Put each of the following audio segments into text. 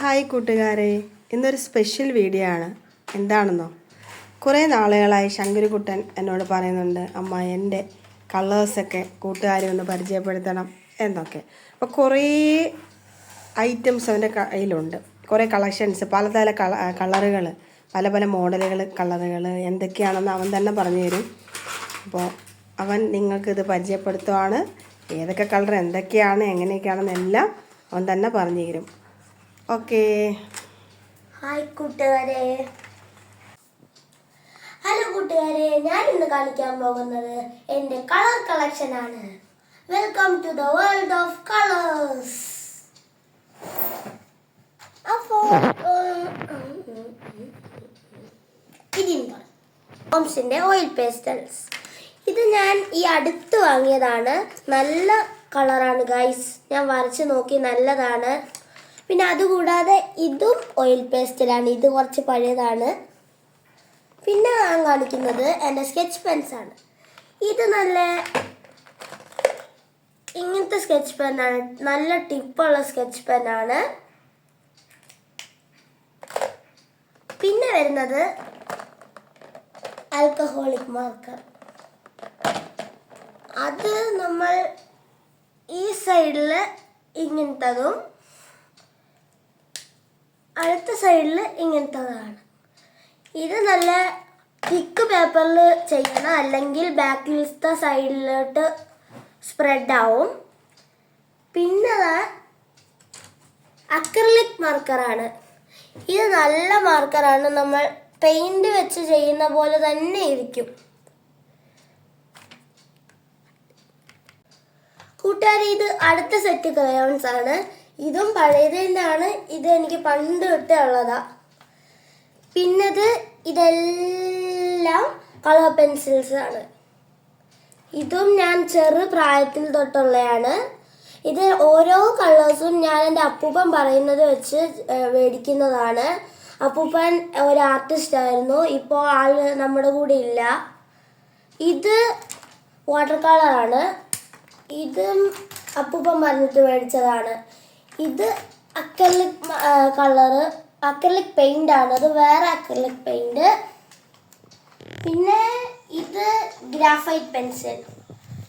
Hi കൂട്ടുകാരെ ഇന്നൊരു special video ആണ്. എന്താണെന്നോ? കുറേ നാളുകളായി ശങ്കരിക്കുട്ടൻ എന്നോട് പറയുന്നുണ്ട് അമ്മ എന്റെ കളേഴ്സൊക്കെ കൂട്ടുകാരെ ഒന്ന് പരിചയപ്പെടുത്തണം എന്നൊക്കെ. അപ്പോൾ കുറേ ഐറ്റംസ് അവന്റെ കയ്യിലുണ്ട്. കുറേ കളക്ഷൻസ് പലതര കള കളറുകൾ പല പല മോഡലുകൾ കളറുകൾ എന്തൊക്കെയാണെന്ന് അവൻ തന്നെ പറഞ്ഞു തരും. അപ്പോൾ അവൻ നിങ്ങൾക്കിത് പരിചയപ്പെടുത്തുവാണ്. ഏതൊക്കെ കളർ എന്തൊക്കെയാണ് എങ്ങനെയൊക്കെയാണെന്നെല്ലാം അവൻ തന്നെ പറഞ്ഞു തരും. ഓക്കേ. ഹായ് കൂട്ടുകാരെ. ഹലോ കൂട്ടുകാരെ. ഞാൻ ഇന്ന് കാണിക്കാൻ പോകുന്നത് എന്റെ കളർ കളക്ഷൻ ആണ്. Welcome to the world of colours അപ്പോൾ ഓയിൽ പേസ്റ്റൽസ് ഇത് ഞാൻ ഈ അടുത്ത് വാങ്ങിയതാണ്. നല്ല കളറാണ് ഗൈസ് ഞാൻ വരച്ച് നോക്കി നല്ലതാണ്. പിന്നെ അതുകൂടാതെ ഇതും ഓയിൽ പേസ്റ്റിലാണ് ഇത് കുറച്ച് പഴയതാണ്. പിന്നെ ഞാൻ കാണിക്കുന്നത് എന്റെ സ്കെച്ച് പെൻസാണ് ഇത് നല്ല ഇങ്ങനത്തെ സ്കെച്ച് പെന്നാണ് നല്ല ടിപ്പുള്ള സ്കെച്ച് പെന്നാണ് പിന്നെ വരുന്നത് ആൽക്കഹോളിക് മാർക്കർ അത് നമ്മൾ ഈ സൈഡിൽ ഇങ്ങനത്തതും അടുത്ത സൈഡിൽ ഇങ്ങനത്തതാണ്. ഇത് നല്ല തിക്ക് പേപ്പറിൽ ചെയ്യണം. അല്ലെങ്കിൽ ബാക്കിലത്തെ സൈഡിലോട്ട് സ്പ്രെഡ് ആവും. പിന്നെ അക്രലിക് മാർക്കറാണ് ഇത് നല്ല മാർക്കറാണ് നമ്മൾ പെയിന്റ് വെച്ച് ചെയ്യുന്ന പോലെ തന്നെ ഇരിക്കും. കൂട്ടുകാരി ഇത് അടുത്ത സെറ്റ് ക്രയോൺസ് ആണ്. ഇതും പഴയത് തന്നെയാണ് ഇത് എനിക്ക് പണ്ട് തൊട്ടേ ഉള്ളതാ. പിന്നത് ഇതെല്ലാം കളർ പെൻസിൽസ് ആണ്. ഇതും ഞാൻ ചെറു പ്രായത്തിൽ തൊട്ടുള്ളതാണ് ഇത് ഓരോ കളേഴ്സും ഞാൻ എന്റെ അപ്പൂപ്പൻ പറയുന്നത് വെച്ച് മേടിക്കുന്നതാണ്. അപ്പൂപ്പൻ ഒരു ആർട്ടിസ്റ്റ് ആയിരുന്നു. ഇപ്പോൾ ആൾ നമ്മുടെ കൂടെ ഇല്ല. ഇത് വാട്ടർ കളറാണ്. ഇതും അപ്പൂപ്പൻ പറഞ്ഞിട്ട് മേടിച്ചതാണ്. ഇത് അക്രലിക് കളറ് അക്രലിക് പെയിന്റ് ആണ്. അത് വേറെ അക്രലിക് പെയിന്റ് പിന്നെ ഇത് ഗ്രാഫൈറ്റ് പെൻസിൽ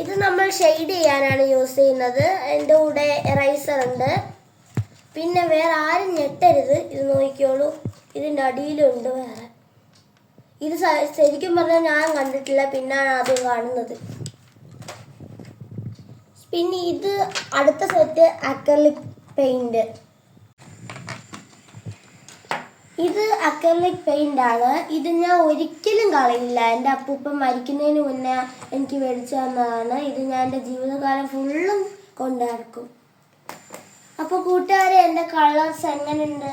ഇത് നമ്മൾ ഷെയ്ഡ് ചെയ്യാനാണ് യൂസ് ചെയ്യുന്നത്. എന്റെ കൂടെ എറൈസർ ഉണ്ട്. പിന്നെ വേറെ ആരും ഞെട്ടരുത്. ഇത് നോക്കിക്കോളൂ. ഇതിന്റെ അടിയിലുണ്ട് വേറെ. ഇത് ശരിക്കും പറഞ്ഞാൽ ഞാൻ കണ്ടിട്ടില്ല. പിന്നാണ് ആദ്യം കാണുന്നത്. പിന്നെ ഇത് അടുത്ത സെറ്റ് അക്രലിക് പെയിന്റ്. ഇത് അക്രലിക് പെയിന്റ് ആണ്. ഇത് ഞാൻ ഒരിക്കലും കളയില്ല. എന്റെ അപ്പൂപ്പ മരിക്കുന്നതിന് മുന്നേ എനിക്ക് മേടിച്ചു തന്നതാണ്. ഇത് ഞാൻ എന്റെ ജീവിതകാലം ഫുള്ളും കൊണ്ടുനടക്കും അപ്പൊ അപ്പോൾ കൂട്ടുകാരെ എന്റെ കളേഴ്സ് എങ്ങനെയുണ്ട്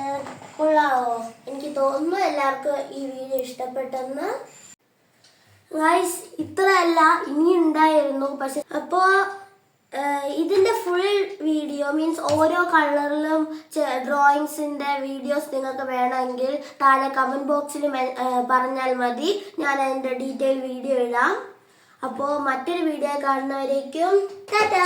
കൊള്ളാവോ? എനിക്ക് തോന്നുന്നു എല്ലാവർക്കും ഈ വീഡിയോ ഇഷ്ടപ്പെട്ടെന്ന്. ഗൈസ് ഇത്രയല്ല. ഇനി ഉണ്ടായിരുന്നു പക്ഷെ അപ്പോ ഏഹ്, ഇതിന്റെ ഫുൾ വീഡിയോ മീൻസ് ഓരോ കളറിലും ഡ്രോയിങ്സിന്റെ വീഡിയോസ് നിങ്ങൾക്ക് വേണമെങ്കിൽ താഴെ കമന്റ് ബോക്സിൽ പറഞ്ഞാൽ മതി. ഞാൻ അതിന്റെ ഡീറ്റെയിൽ വീഡിയോ ഇടാം. അപ്പോൾ മറ്റൊരു വീഡിയോ കാണുന്നവരേക്കും ടാറ്റാ